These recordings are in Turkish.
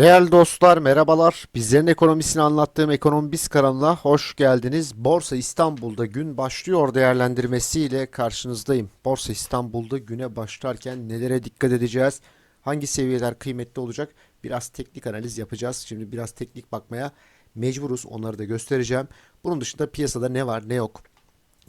Değerli dostlar merhabalar. Bizlerin ekonomisini anlattığım Ekonomi Biz kanalına hoş geldiniz. Borsa İstanbul'da gün başlıyor değerlendirmesiyle karşınızdayım. Borsa İstanbul'da güne başlarken nelere dikkat edeceğiz? Hangi seviyeler kıymetli olacak? Biraz teknik analiz yapacağız. Şimdi biraz teknik bakmaya mecburuz. Onları da göstereceğim. Bunun dışında piyasada ne var ne yok?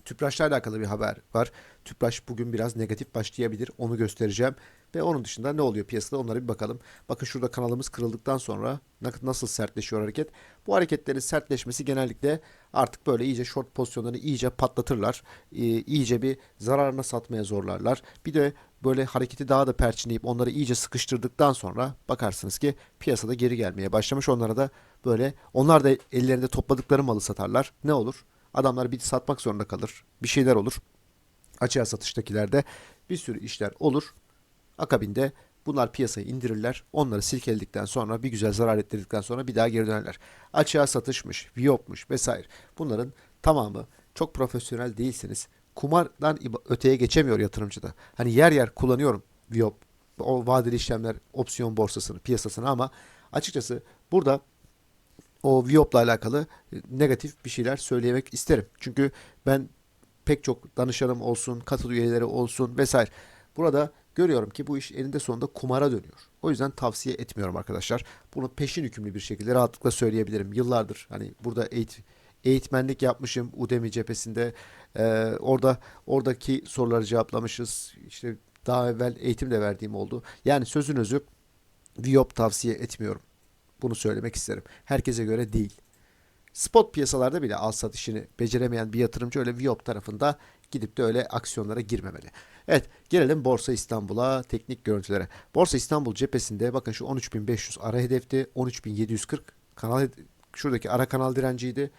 Tüpraş'la alakalı bir haber var. Tüpraş bugün biraz negatif başlayabilir. Onu göstereceğim. Ve onun dışında ne oluyor piyasada onlara bir bakalım. Bakın şurada kanalımız kırıldıktan sonra na- nasıl sertleşiyor hareket. Bu hareketlerin sertleşmesi genellikle artık böyle iyice short pozisyonlarını iyice patlatırlar. İyice bir zararına satmaya zorlarlar. Bir de böyle hareketi daha da perçinleyip onları iyice sıkıştırdıktan sonra bakarsınız ki piyasada geri gelmeye başlamış. Onlara da böyle onlar da ellerinde topladıkları malı satarlar. Ne olur? Adamlar bir satmak zorunda kalır. Bir şeyler olur. Açığa satıştakilerde bir sürü işler olur. Akabinde bunlar piyasayı indirirler. Onları silkeledikten sonra bir güzel zarar ettirdikten sonra bir daha geri dönerler. Açığa satışmış, viyopmuş vesaire. Bunların tamamı çok profesyonel değilseniz kumardan öteye geçemiyor yatırımcıda. Hani yer yer kullanıyorum viyop, o vadeli işlemler opsiyon borsasını, piyasasını ama açıkçası burada o Viop'la alakalı e, negatif bir şeyler söylemek isterim. Çünkü ben pek çok danışanım olsun, katıl üyeleri olsun vesaire. Burada görüyorum ki bu iş eninde sonunda kumara dönüyor. O yüzden tavsiye etmiyorum arkadaşlar. Bunu peşin hükümlü bir şekilde rahatlıkla söyleyebilirim. Yıllardır hani burada eğit eğitmenlik yapmışım Udemy cephesinde. Ee, orada oradaki soruları cevaplamışız. İşte daha evvel eğitim de verdiğim oldu. Yani sözün özü Viop tavsiye etmiyorum. Bunu söylemek isterim. Herkese göre değil. Spot piyasalarda bile al sat işini beceremeyen bir yatırımcı öyle Viop tarafında gidip de öyle aksiyonlara girmemeli. Evet gelelim Borsa İstanbul'a teknik görüntülere. Borsa İstanbul cephesinde bakın şu 13.500 ara hedefti. 13.740 kanal şuradaki ara kanal direnciydi.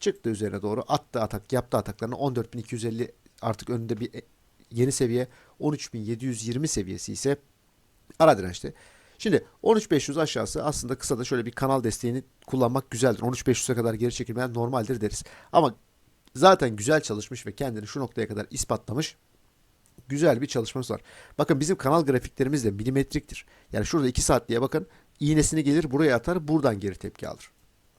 Çıktı üzerine doğru attı atak yaptı ataklarını 14.250 artık önünde bir e- yeni seviye 13.720 seviyesi ise ara dirençti. Şimdi 13.500 aşağısı aslında kısa da şöyle bir kanal desteğini kullanmak güzeldir. 13.500'e kadar geri çekilmeyen normaldir deriz. Ama zaten güzel çalışmış ve kendini şu noktaya kadar ispatlamış güzel bir çalışması var. Bakın bizim kanal grafiklerimiz de milimetriktir. Yani şurada 2 saatliğe bakın iğnesini gelir buraya atar buradan geri tepki alır.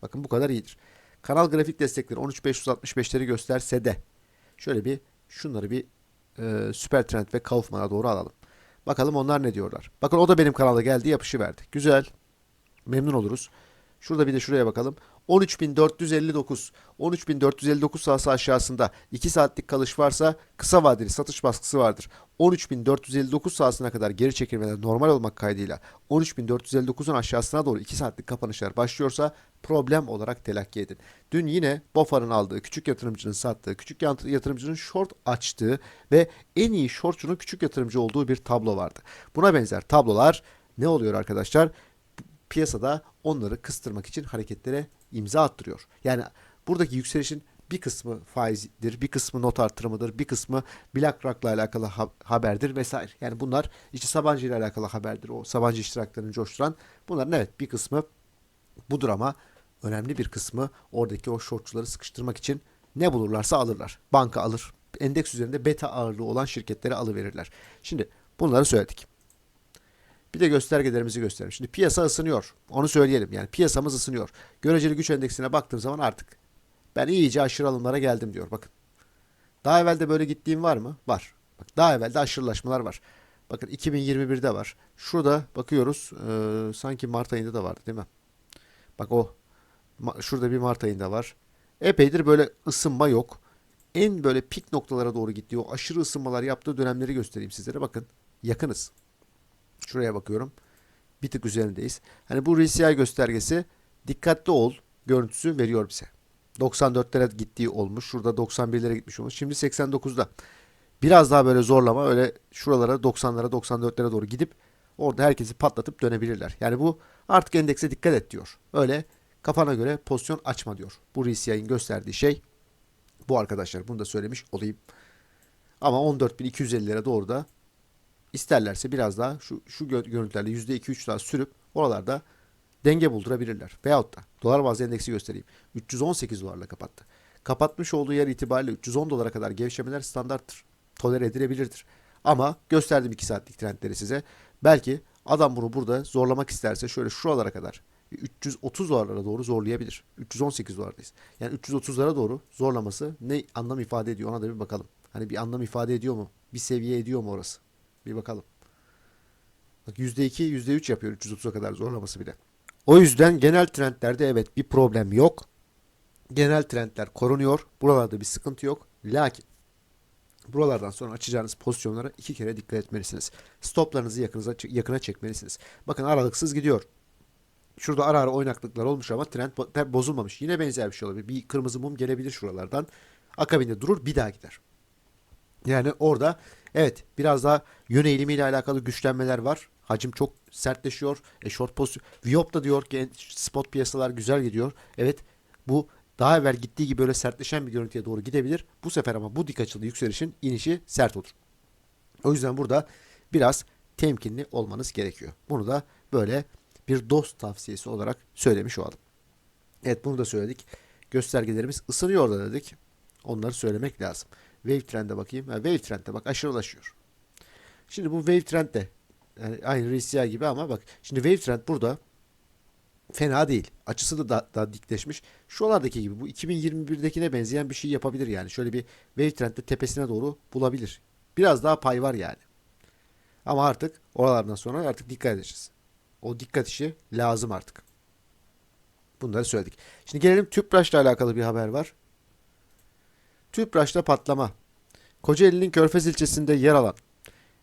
Bakın bu kadar iyidir. Kanal grafik destekleri 13.565'leri gösterse de şöyle bir şunları bir e, süper trend ve Kaufman'a doğru alalım. Bakalım onlar ne diyorlar. Bakın o da benim kanala geldi yapışı verdi. Güzel. Memnun oluruz. Şurada bir de şuraya bakalım. 13.459. 13.459 sahası aşağısında 2 saatlik kalış varsa kısa vadeli satış baskısı vardır. 13.459 sahasına kadar geri çekilmeler normal olmak kaydıyla 13.459'un aşağısına doğru 2 saatlik kapanışlar başlıyorsa problem olarak telakki edin. Dün yine BOFA'nın aldığı, küçük yatırımcının sattığı, küçük yat- yatırımcının short açtığı ve en iyi shortçunun küçük yatırımcı olduğu bir tablo vardı. Buna benzer tablolar ne oluyor arkadaşlar? piyasada onları kıstırmak için hareketlere imza attırıyor. Yani buradaki yükselişin bir kısmı faizdir, bir kısmı not artırımıdır, bir kısmı BlackRock'la alakalı ha- haberdir vesaire. Yani bunlar işte Sabancı ile alakalı haberdir. O Sabancı iştiraklarını coşturan bunların evet bir kısmı budur ama önemli bir kısmı oradaki o shortçuları sıkıştırmak için ne bulurlarsa alırlar. Banka alır. Endeks üzerinde beta ağırlığı olan şirketlere alıverirler. Şimdi bunları söyledik. Bir de göstergelerimizi gösterelim. Şimdi piyasa ısınıyor. Onu söyleyelim. Yani piyasamız ısınıyor. Göreceli güç endeksine baktığım zaman artık ben iyice aşırı alımlara geldim diyor. Bakın. Daha evvel de böyle gittiğim var mı? Var. Bak daha evvel de aşırılaşmalar var. Bakın 2021'de var. Şurada bakıyoruz. eee, sanki Mart ayında da vardı değil mi? Bak o. Şurada bir Mart ayında var. Epeydir böyle ısınma yok. En böyle pik noktalara doğru gittiği o aşırı ısınmalar yaptığı dönemleri göstereyim sizlere. Bakın yakınız. Şuraya bakıyorum. Bir tık üzerindeyiz. Hani bu RSI göstergesi dikkatli ol görüntüsü veriyor bize. 94'lere gittiği olmuş. Şurada 91'lere gitmiş olmuş. Şimdi 89'da. Biraz daha böyle zorlama öyle şuralara 90'lara 94'lere doğru gidip orada herkesi patlatıp dönebilirler. Yani bu artık endekse dikkat et diyor. Öyle kafana göre pozisyon açma diyor. Bu RSI'nin gösterdiği şey bu arkadaşlar. Bunu da söylemiş olayım. Ama 14.250'lere doğru da isterlerse biraz daha şu, şu gö- görüntülerle %2-3 daha sürüp oralarda denge buldurabilirler. Veyahut da dolar bazlı endeksi göstereyim. 318 dolarla kapattı. Kapatmış olduğu yer itibariyle 310 dolara kadar gevşemeler standarttır. Tolere edilebilirdir. Ama gösterdim 2 saatlik trendleri size. Belki Adam bunu burada zorlamak isterse şöyle şuralara kadar 330 dolarlara doğru zorlayabilir. 318 dolardayız. Yani 330'lara doğru zorlaması ne anlam ifade ediyor ona da bir bakalım. Hani bir anlam ifade ediyor mu? Bir seviye ediyor mu orası? Bir bakalım. Bak %2, %3 yapıyor 330'a kadar zorlaması bile. O yüzden genel trendlerde evet bir problem yok. Genel trendler korunuyor. Buralarda bir sıkıntı yok. Lakin buralardan sonra açacağınız pozisyonlara iki kere dikkat etmelisiniz. Stoplarınızı yakınıza, yakına çekmelisiniz. Bakın aralıksız gidiyor. Şurada ara ara oynaklıklar olmuş ama trend bo- bozulmamış. Yine benzer bir şey olabilir. Bir kırmızı mum gelebilir şuralardan. Akabinde durur bir daha gider. Yani orada evet biraz daha yön eğilimiyle alakalı güçlenmeler var. Hacim çok sertleşiyor. E short pozisyon. Viyop da diyor ki spot piyasalar güzel gidiyor. Evet bu daha evvel gittiği gibi böyle sertleşen bir görüntüye doğru gidebilir. Bu sefer ama bu dik açılı yükselişin inişi sert olur. O yüzden burada biraz temkinli olmanız gerekiyor. Bunu da böyle bir dost tavsiyesi olarak söylemiş olalım. Evet bunu da söyledik. Göstergelerimiz ısınıyor da dedik. Onları söylemek lazım. Wave trend'e bakayım. Ha, wave trend'e bak aşırılaşıyor. Şimdi bu wave trend de yani aynı RSI gibi ama bak şimdi wave trend burada fena değil. Açısı da daha, daha dikleşmiş. Şuralardaki gibi bu 2021'dekine benzeyen bir şey yapabilir yani. Şöyle bir wave trend'de tepesine doğru bulabilir. Biraz daha pay var yani. Ama artık oralardan sonra artık dikkat edeceğiz. O dikkat işi lazım artık. Bunları söyledik. Şimdi gelelim Tüpraş'la alakalı bir haber var. Tüpraş'ta patlama. Kocaeli'nin Körfez ilçesinde yer alan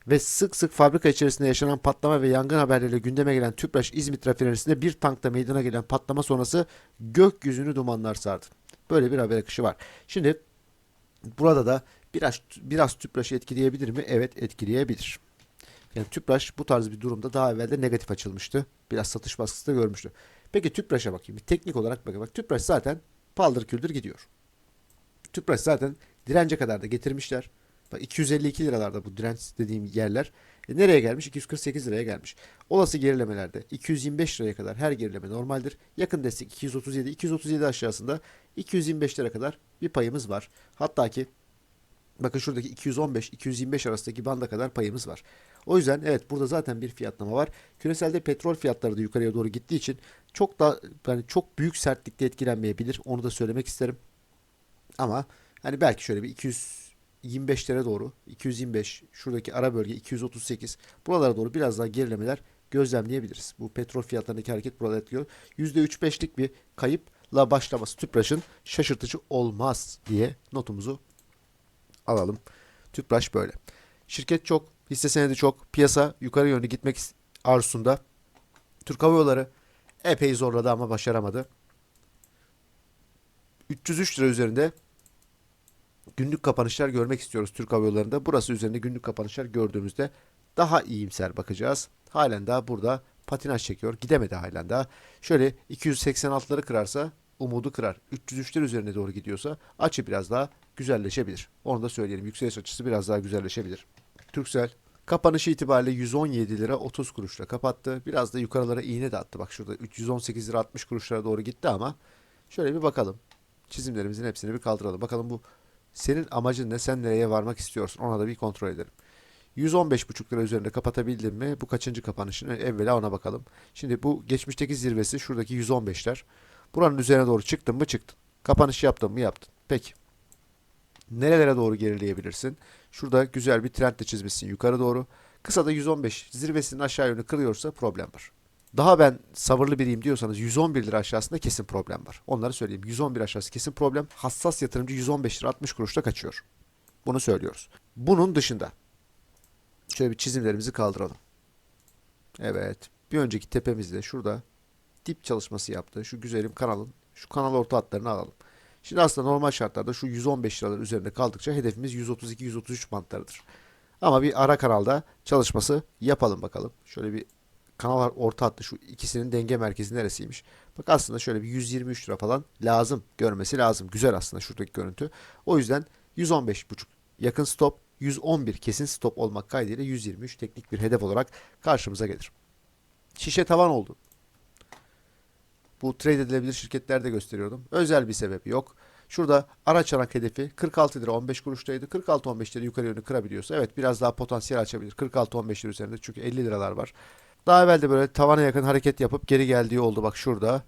ve sık sık fabrika içerisinde yaşanan patlama ve yangın haberleriyle gündeme gelen Tüpraş İzmit rafinerisinde bir tankta meydana gelen patlama sonrası gökyüzünü dumanlar sardı. Böyle bir haber akışı var. Şimdi burada da biraz biraz Tüpraş'ı etkileyebilir mi? Evet etkileyebilir. Yani Tüpraş bu tarz bir durumda daha evvel de negatif açılmıştı. Biraz satış baskısı da görmüştü. Peki Tüpraş'a bakayım. Teknik olarak bakayım. Bak Tüpraş zaten paldır küldür gidiyor. Tüpraş zaten dirence kadar da getirmişler. Bak 252 liralarda bu direnç dediğim yerler. E nereye gelmiş? 248 liraya gelmiş. Olası gerilemelerde 225 liraya kadar her gerileme normaldir. Yakın destek 237. 237 aşağısında 225 lira kadar bir payımız var. Hatta ki bakın şuradaki 215-225 arasındaki banda kadar payımız var. O yüzden evet burada zaten bir fiyatlama var. Küreselde petrol fiyatları da yukarıya doğru gittiği için çok da yani çok büyük sertlikte etkilenmeyebilir. Onu da söylemek isterim. Ama hani belki şöyle bir 225'lere doğru 225 şuradaki ara bölge 238 buralara doğru biraz daha gerilemeler gözlemleyebiliriz. Bu petrol fiyatlarındaki hareket burada etkiliyor. %3-5'lik bir kayıpla başlaması Tüpraş'ın şaşırtıcı olmaz diye notumuzu alalım. Tüpraş böyle. Şirket çok, hisse senedi çok, piyasa yukarı yönlü gitmek arzusunda. Türk Hava Yolları epey zorladı ama başaramadı. 303 lira üzerinde günlük kapanışlar görmek istiyoruz Türk Hava Yolları'nda. Burası üzerinde günlük kapanışlar gördüğümüzde daha iyimser bakacağız. Halen daha burada patinaj çekiyor. Gidemedi halen daha. Şöyle 286'ları kırarsa umudu kırar. 303'ler üzerine doğru gidiyorsa açı biraz daha güzelleşebilir. Onu da söyleyelim. Yükseliş açısı biraz daha güzelleşebilir. Türksel kapanışı itibariyle 117 lira 30 kuruşla kapattı. Biraz da yukarılara iğne de attı. Bak şurada 318 lira 60 kuruşlara doğru gitti ama şöyle bir bakalım. Çizimlerimizin hepsini bir kaldıralım. Bakalım bu senin amacın ne? Sen nereye varmak istiyorsun? Ona da bir kontrol edelim. 115,5 lira üzerinde kapatabildin mi? Bu kaçıncı kapanışın? Evvela ona bakalım. Şimdi bu geçmişteki zirvesi şuradaki 115'ler. Buranın üzerine doğru çıktın mı? Çıktın. Kapanış yaptın mı? Yaptın. Peki. Nerelere doğru gerileyebilirsin? Şurada güzel bir trend de çizmişsin yukarı doğru. Kısa da 115 zirvesinin aşağı yönü kırıyorsa problem var. Daha ben sabırlı biriyim diyorsanız 111 lira aşağısında kesin problem var. Onları söyleyeyim. 111 aşağısı kesin problem. Hassas yatırımcı 115 lira 60 kuruşta kaçıyor. Bunu söylüyoruz. Bunun dışında şöyle bir çizimlerimizi kaldıralım. Evet. Bir önceki tepemizde şurada dip çalışması yaptı. Şu güzelim kanalın şu kanal orta hatlarını alalım. Şimdi aslında normal şartlarda şu 115 liralar üzerinde kaldıkça hedefimiz 132-133 bantlarıdır. Ama bir ara kanalda çalışması yapalım bakalım. Şöyle bir kanal orta hattı şu ikisinin denge merkezi neresiymiş? Bak aslında şöyle bir 123 lira falan lazım görmesi lazım. Güzel aslında şuradaki görüntü. O yüzden 115.5 yakın stop 111 kesin stop olmak kaydıyla 123 teknik bir hedef olarak karşımıza gelir. Şişe tavan oldu. Bu trade edilebilir şirketlerde gösteriyordum. Özel bir sebebi yok. Şurada araç çanak hedefi 46 lira 15 kuruştaydı. 46-15 lira yukarı yönlü kırabiliyorsa evet biraz daha potansiyel açabilir. 46-15 lira üzerinde çünkü 50 liralar var. Daha evvel de böyle tavana yakın hareket yapıp geri geldiği oldu. Bak şurada.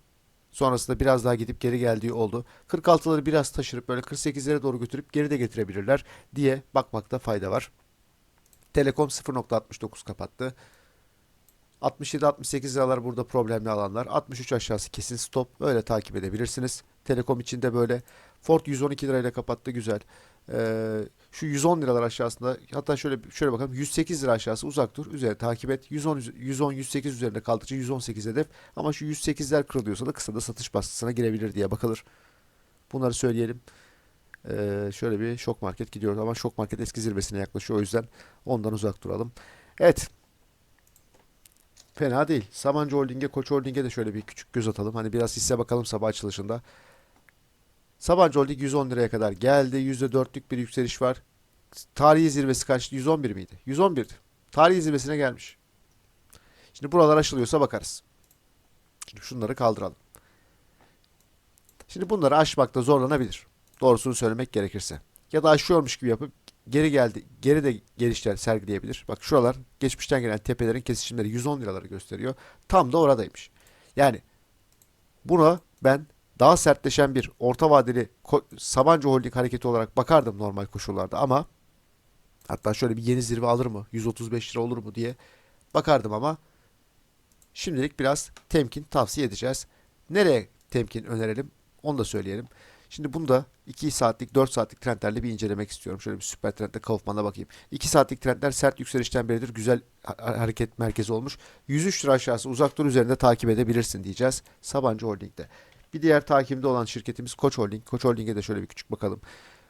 Sonrasında biraz daha gidip geri geldiği oldu. 46'ları biraz taşırıp böyle 48'lere doğru götürüp geri de getirebilirler diye bakmakta fayda var. Telekom 0.69 kapattı. 67-68 liralar burada problemli alanlar. 63 aşağısı kesin stop. Öyle takip edebilirsiniz. Telekom içinde böyle. Ford 112 lirayla kapattı güzel. Ee, şu 110 liralar aşağısında hatta şöyle şöyle bakalım 108 lira aşağısı uzak dur. Üzerine takip et. 110 110 108 üzerinde kaldıkça 118 hedef. Ama şu 108'ler kırılıyorsa da kısa da satış baskısına girebilir diye bakılır. Bunları söyleyelim. Ee, şöyle bir şok market gidiyoruz ama şok market eski zirvesine yaklaşıyor. O yüzden ondan uzak duralım. Evet. Fena değil. Sabancı Holding'e, Koç Holding'e de şöyle bir küçük göz atalım. Hani biraz hisse bakalım sabah açılışında. Sabancı Holding 110 liraya kadar geldi. %4'lük bir yükseliş var. Tarihi zirvesi kaçtı? 111 miydi? 111'di. Tarihi zirvesine gelmiş. Şimdi buralar aşılıyorsa bakarız. Şimdi şunları kaldıralım. Şimdi bunları aşmakta zorlanabilir. Doğrusunu söylemek gerekirse. Ya da aşıyormuş gibi yapıp geri geldi. Geri de gelişler sergileyebilir. Bak şuralar geçmişten gelen tepelerin kesişimleri 110 liraları gösteriyor. Tam da oradaymış. Yani buna ben daha sertleşen bir orta vadeli Sabancı Holding hareketi olarak bakardım normal koşullarda ama hatta şöyle bir yeni zirve alır mı? 135 lira olur mu diye bakardım ama şimdilik biraz temkin tavsiye edeceğiz. Nereye temkin önerelim? Onu da söyleyelim. Şimdi bunu da 2 saatlik 4 saatlik trendlerle bir incelemek istiyorum. Şöyle bir süper trendle Kaufman'a bakayım. 2 saatlik trendler sert yükselişten beridir güzel ha- hareket merkezi olmuş. 103 lira aşağısı uzak dur üzerinde takip edebilirsin diyeceğiz. Sabancı Holding'de. Bir diğer takibimde olan şirketimiz Koç Holding. Koç Holding'e de şöyle bir küçük bakalım.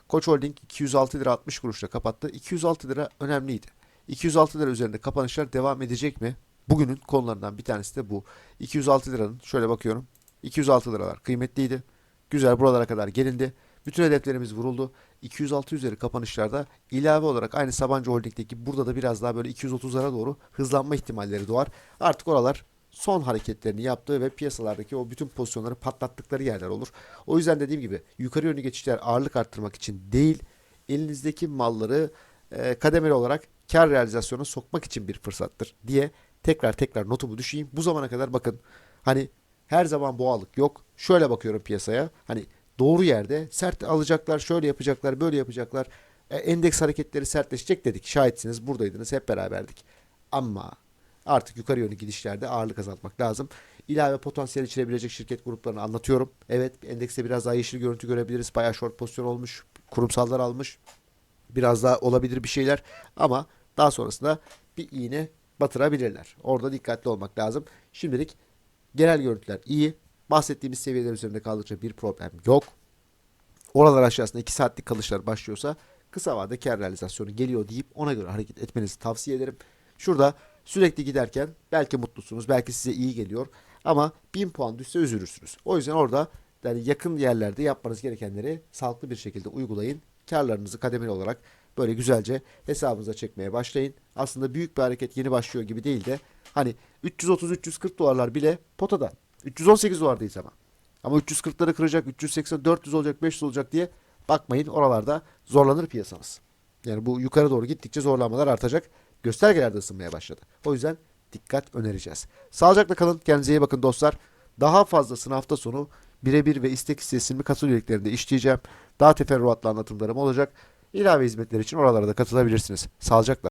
Koç Holding 206 lira 60 kuruşla kapattı. 206 lira önemliydi. 206 lira üzerinde kapanışlar devam edecek mi? Bugünün konularından bir tanesi de bu. 206 liranın şöyle bakıyorum. 206 liralar kıymetliydi. Güzel buralara kadar gelindi. Bütün hedeflerimiz vuruldu. 206 üzeri kapanışlarda ilave olarak aynı Sabancı Holding'deki burada da biraz daha böyle 230'lara doğru hızlanma ihtimalleri doğar. Artık oralar son hareketlerini yaptığı ve piyasalardaki o bütün pozisyonları patlattıkları yerler olur. O yüzden dediğim gibi yukarı yönlü geçişler ağırlık arttırmak için değil, elinizdeki malları e, kademeli olarak kar realizasyonuna sokmak için bir fırsattır diye tekrar tekrar notumu düşeyim. Bu zamana kadar bakın hani her zaman boğalık yok. Şöyle bakıyorum piyasaya. Hani doğru yerde sert alacaklar, şöyle yapacaklar, böyle yapacaklar. E, endeks hareketleri sertleşecek dedik. Şahitsiniz, buradaydınız, hep beraberdik. Ama artık yukarı yönlü gidişlerde ağırlık azaltmak lazım. İlave potansiyel içerebilecek şirket gruplarını anlatıyorum. Evet, endekste biraz daha yeşil görüntü görebiliriz. Bayağı short pozisyon olmuş. Kurumsallar almış. Biraz daha olabilir bir şeyler. Ama daha sonrasında bir iğne batırabilirler. Orada dikkatli olmak lazım. Şimdilik Genel görüntüler iyi. Bahsettiğimiz seviyeler üzerinde kaldıkça bir problem yok. Oralar aşağısında 2 saatlik kalışlar başlıyorsa kısa vadede kar realizasyonu geliyor deyip ona göre hareket etmenizi tavsiye ederim. Şurada sürekli giderken belki mutlusunuz, belki size iyi geliyor ama 1000 puan düşse üzülürsünüz. O yüzden orada yani yakın yerlerde yapmanız gerekenleri sağlıklı bir şekilde uygulayın. Karlarınızı kademeli olarak böyle güzelce hesabınıza çekmeye başlayın. Aslında büyük bir hareket yeni başlıyor gibi değil de hani 330-340 dolarlar bile potada. 318 dolardayız ama. Ama 340'ları kıracak, 380, 400 olacak, 500 olacak diye bakmayın oralarda zorlanır piyasamız. Yani bu yukarı doğru gittikçe zorlanmalar artacak. Göstergeler de ısınmaya başladı. O yüzden dikkat önereceğiz. Sağlıcakla kalın. Kendinize iyi bakın dostlar. Daha fazlasını hafta sonu birebir ve istek istesimli katıl üyeliklerinde işleyeceğim. Daha teferruatlı anlatımlarım olacak. İlave hizmetler için oralara da katılabilirsiniz. Sağlıcakla.